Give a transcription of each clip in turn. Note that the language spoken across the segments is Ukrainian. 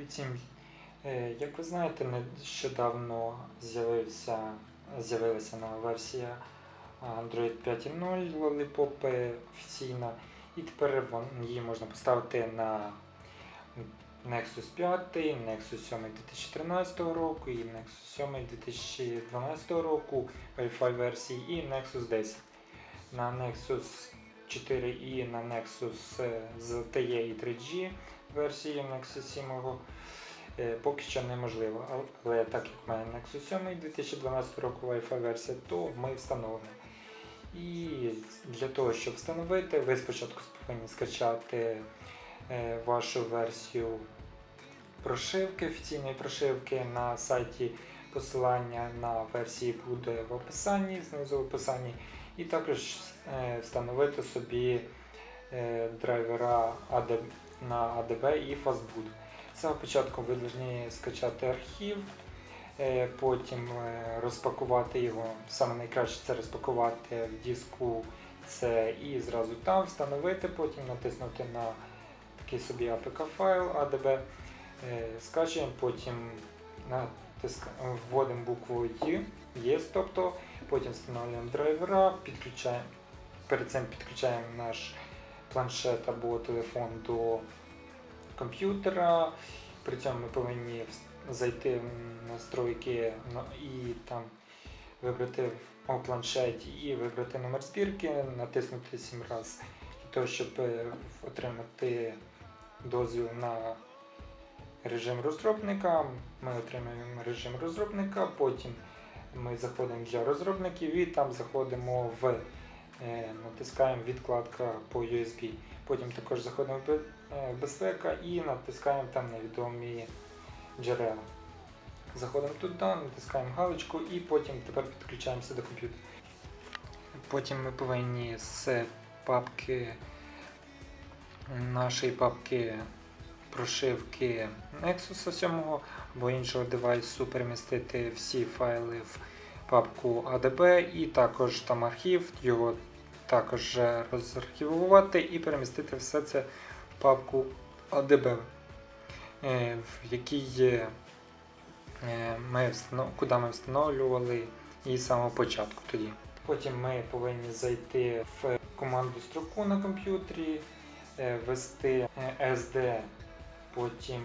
Привіт! Е, Як ви знаєте, нещодавно з'явилася нова версія Android 5.0 Lollipop офіційна, і тепер її можна поставити на Nexus 5, Nexus 7 2013 року і Nexus 7 2012 року Wi-Fi версії і Nexus 10. На Nexus 4 і на Nexus е, з LTE і 3G версії Nexus 7 е, поки що неможливо. Але- так як мене Nexus 7 2012 року Wi-Fi версія, то ми встановимо. І для того, щоб встановити, ви спочатку повинні скачати е, вашу версію прошивки, офіційної прошивки на сайті. Посилання на версії буде в описанні, знизу в описанні. І також е, встановити собі драйвера AD, на ADB і Fastboot. Спочатку ви повинні скачати архів, е, потім е, розпакувати його. Саме найкраще це розпакувати в диску це і зразу там встановити, потім натиснути на такий собі APK файл ADB, е, скачуємо, потім вводимо букву Y, Yes, тобто, потім встановлюємо драйвера, підключаємо, перед цим підключаємо наш планшет або телефон до комп'ютера. При цьому ми повинні зайти в настройки ну, і там вибрати о, планшеті і вибрати номер збірки, натиснути 7 разів щоб е, отримати дозвіл на режим розробника. Ми отримаємо режим розробника, потім ми заходимо для розробників і там заходимо в натискаємо відкладка по USB. Потім також заходимо в е, безпека і натискаємо там невідомі джерела. Заходимо туди, натискаємо галочку і потім тепер підключаємося до комп'ютера. Потім ми повинні з папки нашої папки прошивки Nexus 7 або іншого девайсу перемістити всі файли в папку ADB і також там архів, його також розархівувати і перемістити все це в папку ADB, е, в якій е, ми куди ми встановлювали її з самого початку тоді. Потім ми повинні зайти в команду строку на комп'ютері, е, ввести SD, потім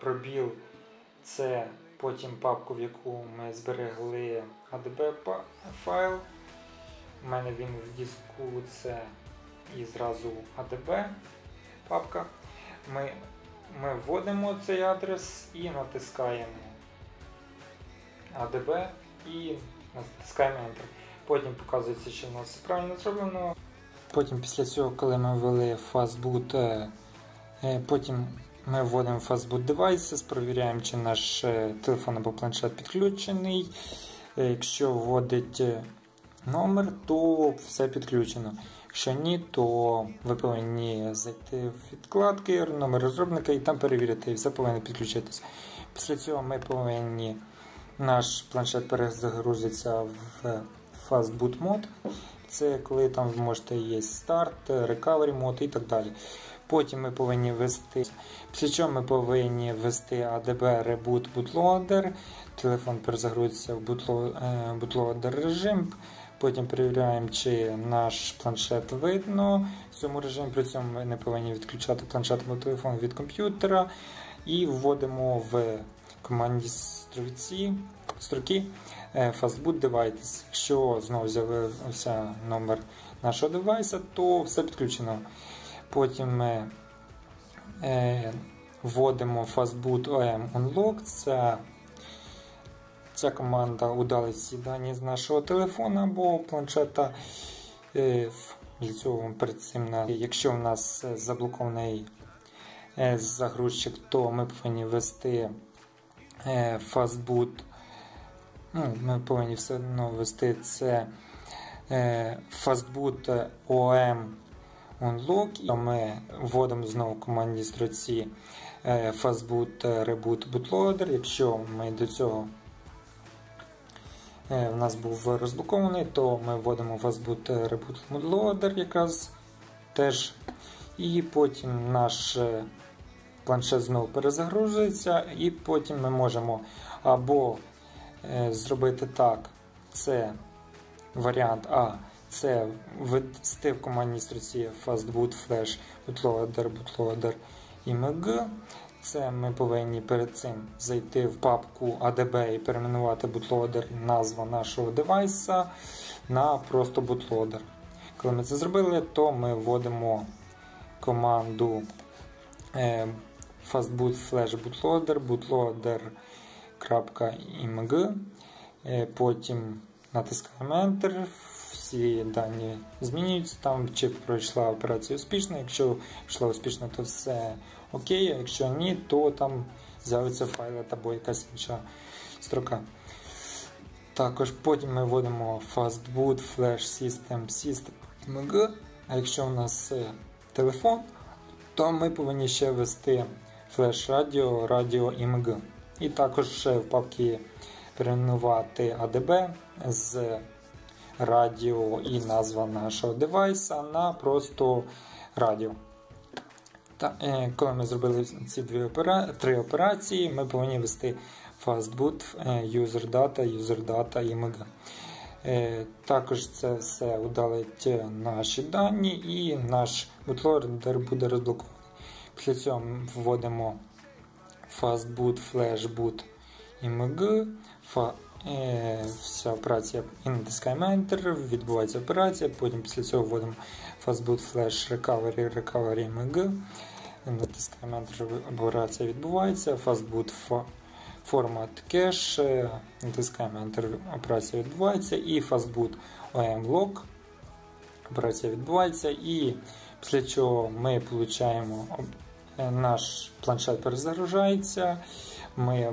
пробіл це потім папку, в яку ми зберегли ADB файл. У мене він в диску це і зразу ADB папка. Ми, ми вводимо цей адрес і натискаємо ADB і натискаємо Enter. Потім показується, що в нас правильно зроблено. Потім після цього, коли ми ввели Fastboot, е, е, потім ми вводимо Fastboot Devices, перевіряємо, чи наш е, телефон або планшет підключений. Якщо вводить номер, то все підключено. Якщо ні, то ви повинні зайти в відкладки, номер розробника і там перевірити, і все повинно підключитися. Після цього ми повинні наш планшет перезагрузиться в Fastboot мод. Це коли там ви можете є старт, recovery мод і так далі. Потім ми повинні ввести, після чого ми повинні ввести ADB Reboot Bootloader. Телефон перезагрузиться в е, bootloader режим. Потім перевіряємо, чи наш планшет видно в цьому режимі. При цьому ми не повинні відключати планшет або телефон від комп'ютера. І вводимо в команді строці, строки е, Fastboot Device. Якщо знову з'явився номер нашого девайса, то все підключено. Потім ми е, вводимо Fastboot OM Unlock. Це Ця команда удалить всі дані з нашого телефона або планшета. Е, Для цього перед цим, якщо в нас е, заблокований е, загрузчик, то ми повинні ввести Fastboot. Ну, Ми повинні все одно ввести це Fastboot OM Unlock. І ми вводимо знову в команді строці Fastboot Reboot Bootloader. Якщо ми до цього в нас був розблокований, то ми вводимо Fastboot Reboot Bootloader якраз теж. І потім наш е, планшет знову перезагружується, і потім ми можемо або е, зробити так, це варіант А. Це ввести в командній строці fastboot, flash, bootloader, bootloader і MG. Це ми повинні перед цим зайти в папку ADB і перейменувати bootloader назва нашого девайса на просто bootloader. Коли ми це зробили, то ми вводимо команду е, fastboot flash bootloader, bootloader.img. Е, потім натискаємо Enter. Всі дані змінюються там, чи пройшла операція успішно. Якщо йшла успішно, то все окей. А якщо ні, то там з'явиться файл або якась інша строка. Також потім ми вводимо fastboot flash system system А якщо у нас телефон, то ми повинні ще ввести флеш радіо, радіо IMG. І також ще в папці перейменувати ADB з радіо і назва нашого девайса на просто радіо. Та, е, коли ми зробили ці дві опера... три операції, ми повинні ввести fastboot, е, user data, user data IMG. Е, також це все удалить наші дані і наш bootloader буде розблокований. Після цього вводимо fastboot, flashboot img, е, вся операція і натискаємо Enter, відбувається операція, потім після цього вводимо fastboot, flash, recovery, recovery img, натискаємо Enter, операція відбувається, fastboot, Формат кеш, натискаємо Enter, операція відбувається, і fastboot OM lock, операція відбувається, і після чого ми отримуємо наш планшет перезагружається, ми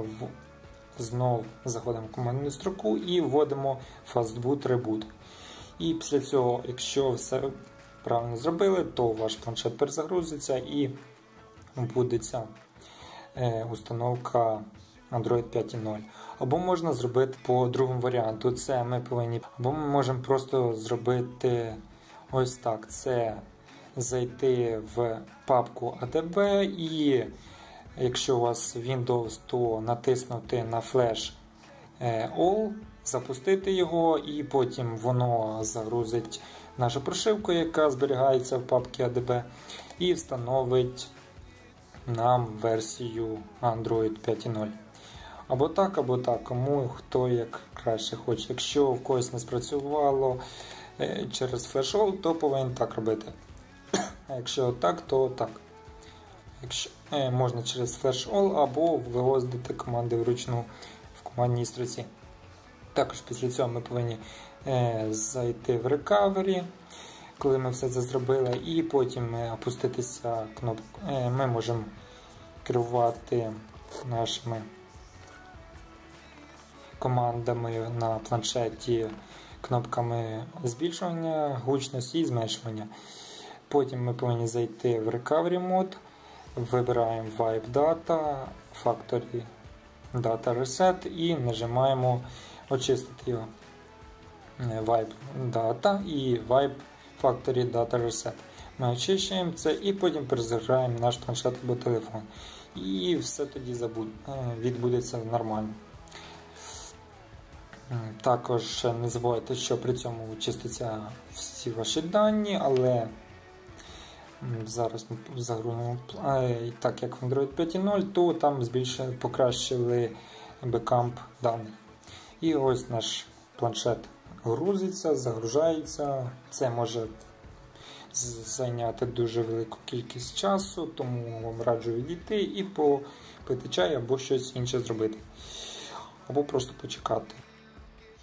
знову заходимо в командну строку і вводимо fastboot reboot. І після цього, якщо все правильно зробили, то ваш планшет перезагрузиться і буде ця установка Android 5.0. Або можна зробити по другому варіанту. Це ми повинні, або ми можемо просто зробити ось так: це зайти в папку ADB і якщо у вас Windows, то натиснути на е, All, запустити його, і потім воно загрузить нашу прошивку, яка зберігається в папці ADB, і встановить нам версію Android 5.0. Або так, або так, кому хто як краще хоче. Якщо в когось не спрацювало е, через FlashAll, то повинен так робити. А якщо так, то так. Якщо Можна через FlashAll або вивозити команди вручну в командній строці. Також після цього ми повинні е, зайти в Recovery, коли ми все це зробили, і потім опуститися кнопку. Ми можемо керувати нашими командами на планшеті кнопками збільшування гучності і зменшування. Потім ми повинні зайти в Recovery Mode, вибираємо Vibe Data, Factory Data Reset і нажимаємо очистити його. Vibe Data і Vibe Factory Data Reset. Ми очищуємо це і потім перезаграємо наш планшет або телефон. І все тоді відбудеться нормально. Також не забувайте, що при цьому чиститься всі ваші дані, але зараз ми загрунемо так як в Android 5.0, то там збільшили, покращили бекамп даних. І ось наш планшет грузиться, загружається. Це може зайняти дуже велику кількість часу, тому вам раджу відійти і попити чай або щось інше зробити. Або просто почекати.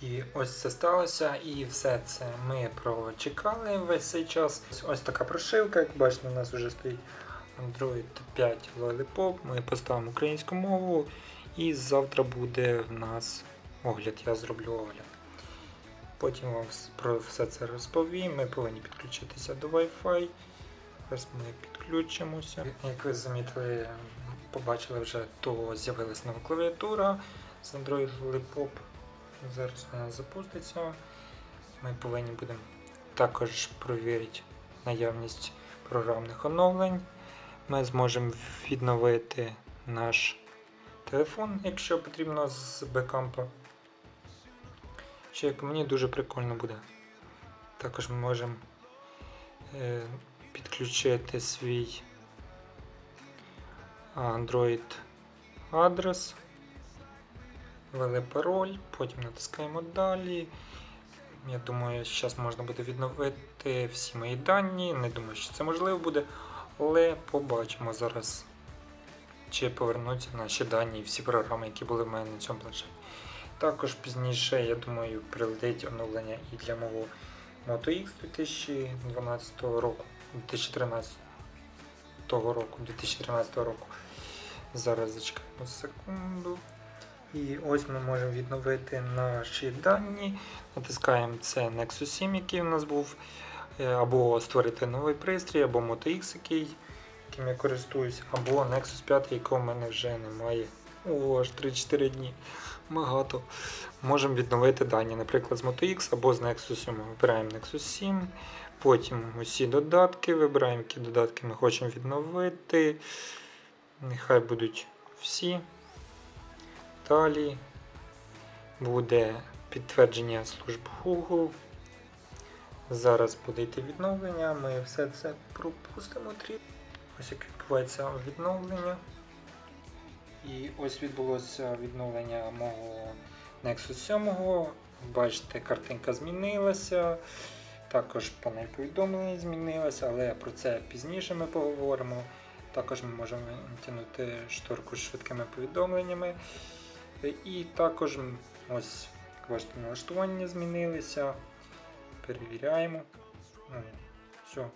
І ось це сталося, і все це ми прочекали весь цей час. Ось така прошивка, як бачите, у нас вже стоїть Android 5 Lollipop. Ми поставимо українську мову, і завтра буде в нас огляд, я зроблю огляд. Потім вам про все це розповім. Ми повинні підключитися до Wi-Fi. Зараз ми підключимося. Як ви замітили, побачили вже, то з'явилася нова клавіатура з Android Lollipop. Зараз вона запуститься. Ми повинні будемо також провірити наявність програмних оновлень. ми зможемо відновити наш телефон, якщо потрібно з бекампа. Що як мені дуже прикольно буде. Також ми можемо е, підключити свій Android адрес, ввели пароль, потім натискаємо далі. Я думаю, зараз можна буде відновити всі мої дані. Не думаю, що це можливо буде, але побачимо зараз, чи повернуться наші дані і всі програми, які були в мене на цьому планшеті. Також пізніше, я думаю, прилетить оновлення і для мого Moto X 2012 року, 2013 року, 2013 року. Зараз зачекаємо секунду. І ось ми можемо відновити наші дані. Натискаємо це Nexus 7, який у нас був, е, або створити новий пристрій, або Moto X, який, яким я користуюсь, або Nexus 5, якого в мене вже немає. О, аж 3-4 дні. Багато. Можемо відновити дані, наприклад, з Moto X або з Nexus 7. Вибираємо Nexus 7, потім усі додатки, вибираємо, які додатки ми хочемо відновити. Нехай будуть всі. Далі буде підтвердження служб Google. Зараз буде йти відновлення, ми все це пропустимо трішки. Ось як відбувається відновлення. І ось відбулося відновлення мого Nexus 7. Бачите, картинка змінилася. Також панель повідомлень змінилася, але про це пізніше ми поговоримо. Також ми можемо натягнути шторку з швидкими повідомленнями. І також ось бачите, налаштування змінилися. Перевіряємо. Ну, Все.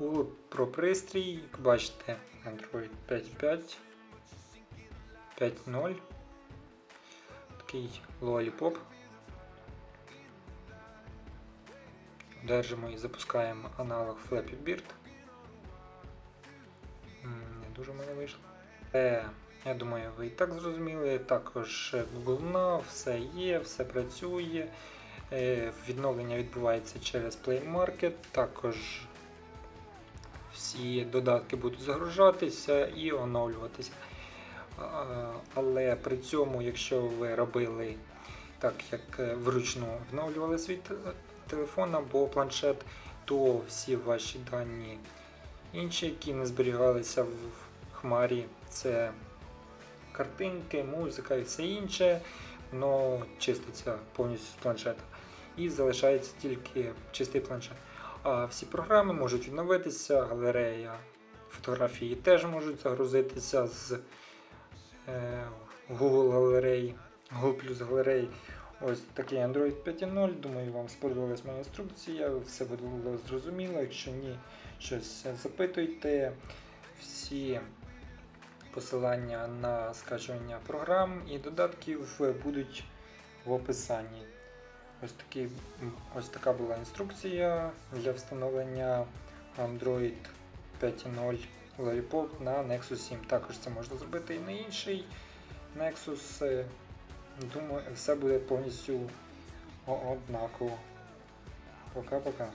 Google про пристрій, як бачите, Android 5.5, 5.0. Такий Lollipop. Держимо і запускаємо аналог Flappy Bird. Не дуже мене вийшло. Я думаю, ви і так зрозуміли. Також Google Now, все є, все працює. Е, Відновлення відбувається через Play Market. Також всі додатки будуть загружатися і оновлюватися. Але при цьому, якщо ви робили так, як е, вручну вновлювали свій телефон або планшет, то всі ваші дані інші, які не зберігалися в хмарі, це картинки, музика і все інше, воно чиститься повністю з планшета. І залишається тільки чистий планшет. А всі програми можуть відновитися, галерея фотографії теж можуть загрузитися з е, Google галереї, Google Plus галереї. Ось такий Android 5.0. Думаю, вам сподобалась моя інструкція, все було зрозуміло. Якщо ні, щось запитуйте. Всі посилання на скачування програм і додатків будуть в описанні. Ось, такий, ось така була інструкція для встановлення Android 5.0 Lollipop на Nexus 7. Також це можна зробити і на інший Nexus. Е, Думаю, все буде повністю однаково. Пока-пока.